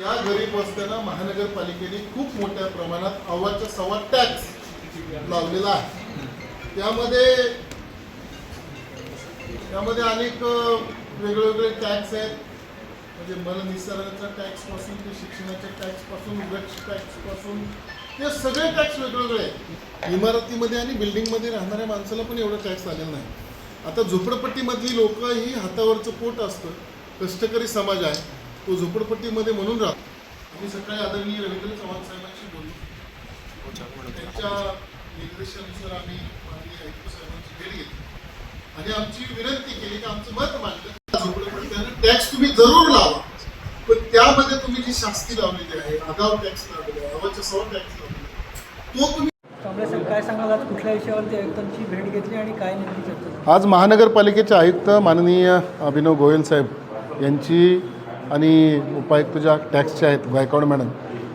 या गरीब वस्त्यांना महानगरपालिकेने खूप मोठ्या प्रमाणात अव्वाच्या सव्वा टॅक्स लावलेला आहे. त्यामध्ये त्यामध्ये अनेक वेगवेगळे टॅक्स आहेत. म्हणजे मला निसर्गाचा टॅक्सपासून ते शिक्षणाच्या टॅक्सपासून वृक्ष टॅक्सपासून ते सगळे टॅक्स वेगवेगळे आहेत. इमारतीमध्ये आणि बिल्डिंगमध्ये राहणाऱ्या माणसाला पण एवढं टॅक्स आलेला नाही. आता झोपडपट्टीमधली लोक ही हातावरचं पोट असतं. कष्टकरी समाज आहे. तो झोपडपट्टीमध्ये म्हणून राहतो. आम्ही सकाळी आदरणीय रवींद्र चव्हाण साहेबांशी बोललो. त्यांच्या निर्देशानुसार आम्ही माननीय आयुक्त साहेबांची भेट घेतली. आणि आमची विनंती केली की आमचं मत मांडलं झोपडपट्ट्यांना टॅक्स तुम्ही जरूर लावा. पण त्यामध्ये तुम्ही जी शास्ती लावलेली आहे आगाव टॅक्स लावलेला आहे सव्वा टॅक्स लावलेला तो तुम्ही काय सांगाल? आज कुठल्या विषयावरती आयुक्तांची भेट घेतली आणि काय नेमकी चर्चा झाली? आज महानगरपालिकेचे आयुक्त माननीय अभिनव गोयल साहेब यांची आणि उपायुक्त ज्या टॅक्सचे आहेत गायकवाड मॅडम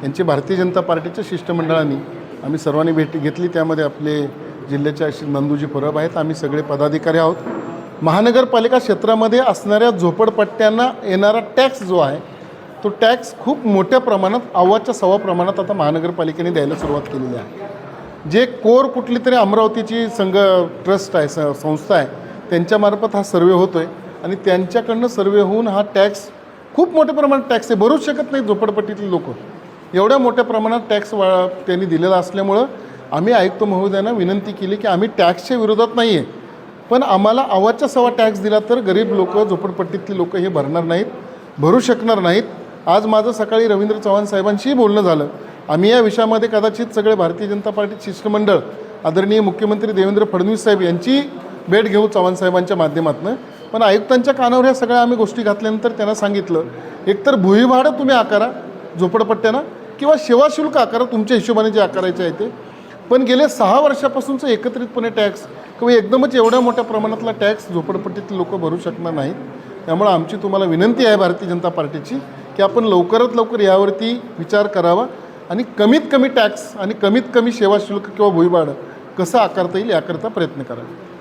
यांची भारतीय जनता पार्टीच्या शिष्टमंडळाने आम्ही सर्वांनी भेट घेतली. त्यामध्ये आपले जिल्ह्याचे अशी नंदूजी परब आहेत. आम्ही सगळे पदाधिकारी आहोत. महानगरपालिका क्षेत्रामध्ये असणाऱ्या झोपडपट्ट्यांना येणारा टॅक्स जो आहे तो टॅक्स खूप मोठ्या प्रमाणात अव्वाच्या सव्वा प्रमाणात आता महानगरपालिकेने द्यायला सुरुवात केलेली आहे. जे कोर कुठली तरी अमरावतीची संघ ट्रस्ट आहे स संस्था आहे त्यांच्यामार्फत हा सर्वे होतो आहे आणि त्यांच्याकडनं सर्वे होऊन हा टॅक्स खूप मोठ्या प्रमाणात टॅक्स आहे. भरूच शकत नाही झोपडपट्टीतले लोक. एवढ्या मोठ्या प्रमाणात टॅक्स वा त्यांनी दिलेला असल्यामुळं आम्ही आयुक्त महोदयांना विनंती केली की आम्ही टॅक्सच्या विरोधात नाही आहे पण आम्हाला आवाजच्या सवा टॅक्स दिला तर गरीब लोक झोपडपट्टीतली लोक हे भरणार नाहीत भरू शकणार नाहीत. आज माझं सकाळी रवींद्र चव्हाण साहेबांशीही बोलणं झालं. आम्ही या विषयामध्ये कदाचित सगळे भारतीय जनता पार्टी शिष्टमंडळ आदरणीय मुख्यमंत्री देवेंद्र फडणवीस साहेब यांची भेट घेऊ चव्हाण साहेबांच्या माध्यमातून. पण आयुक्तांच्या कानावर ह्या सगळ्या आम्ही गोष्टी घातल्यानंतर त्यांना सांगितलं एकतर भुईभाडं तुम्ही आकारा झोपडपट्ट्यांना किंवा सेवाशुल्क आकारा तुमच्या हिशोबाने जे आकारायचे आहे ते. पण गेले सहा वर्षापासूनचं एकत्रितपणे टॅक्स किंवा एकदमच एवढ्या मोठ्या प्रमाणातला टॅक्स झोपडपट्टीतले लोक भरू शकणार नाहीत. त्यामुळे आमची तुम्हाला विनंती आहे भारतीय जनता पार्टीची की आपण लवकरात लवकर यावरती विचार करावा आणि कमीत कमी टॅक्स आणि कमीत कमी सेवा शुल्क किंवा भुईभाडं कसं आकारता येईल याकरता प्रयत्न करावा.